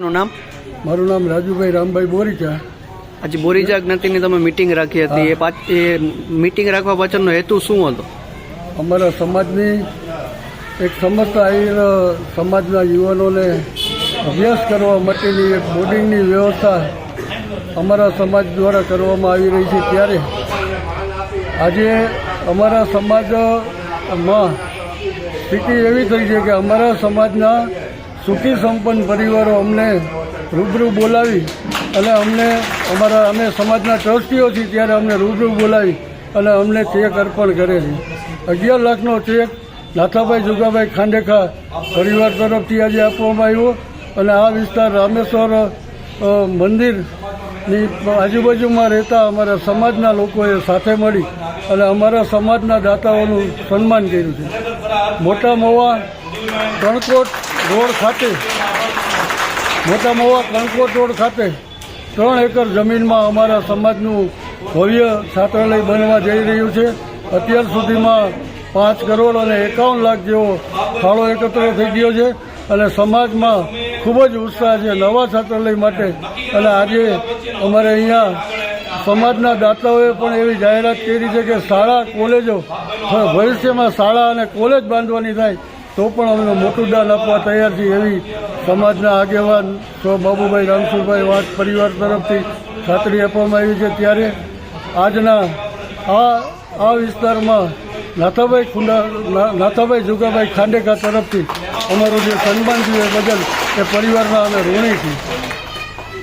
નું નામ? મારું નામ રાજુભાઈ રામભાઈ બોરીચા. આજે બોરીજા જ્ઞાતિની તમે મિટિંગ રાખી હતી. એ પાછ એ મિટિંગ રાખવા પાછળનો હેતુ શું હતો? અમારા સમાજની એક સમસ્યા આહિર સમાજના યુવાનોને અભ્યાસ કરવા માટેની એક બોર્ડિંગની વ્યવસ્થા અમારા સમાજ દ્વારા કરવામાં આવી રહી છે ત્યારે. આજે અમારા સમાજમાં સ્થિતિ એવી થઈ છે કે અમારા સમાજના સુખી સંપન્ન પરિવારો અમને રૂબરૂ બોલાવી અને અમને અમારા અમે સમાજના ટ્રસ્ટીઓ છીએ ત્યારે અમને રૂબરૂ બોલાવી અને અમને ચેક અર્પણ કરે છે. અગિયાર લાખનો ચેક નાથાભાઈ જુગાભાઈ ખાંડેખા પરિવાર તરફથી આજે આપવામાં આવ્યો અને આ વિસ્તાર રામેશ્વર મંદિરની આજુબાજુમાં રહેતા અમારા સમાજના લોકોએ સાથે મળી અને અમારા સમાજના દાતાઓનું સન્માન કર્યું છે. મોટા મોવા કણકોટ રોડ ખાતે, મોટા મોવા કણકોટ રોડ ખાતે ત્રણ એકર જમીનમાં અમારા સમાજનું ભવ્ય છાત્રાલય બનવા જઈ રહ્યું છે. અત્યાર સુધીમાં પાંચ કરોડ અને એકાવન લાખ જેવો ફાળો એકત્ર થઈ ગયો છે અને સમાજમાં ખૂબ જ ઉત્સાહ છે નવા છાત્રાલય માટે. અને આજે અમારે અહીંયા સમાજના દાતાઓએ પણ એવી જાહેરાત કરી છે કે શાળા, કોલેજો, ભવિષ્યમાં શાળા અને કોલેજ બાંધવાની થાય તો પણ અમને મોટું દાન આપવા તૈયાર છીએ એવી સમાજના આગેવાન તો બાબુભાઈ રામસુભાઈ વાત પરિવાર તરફથી ખાતરી આપવામાં આવી છે. ત્યારે આજના આ આ વિસ્તારમાં નાથાભાઈ ખુંડા નાથાભાઈ જુગાભાઈ ખાંડેકા તરફથી અમારું જે સન્માન થયું બદલ એ પરિવારના અમે ઋણી છીએ.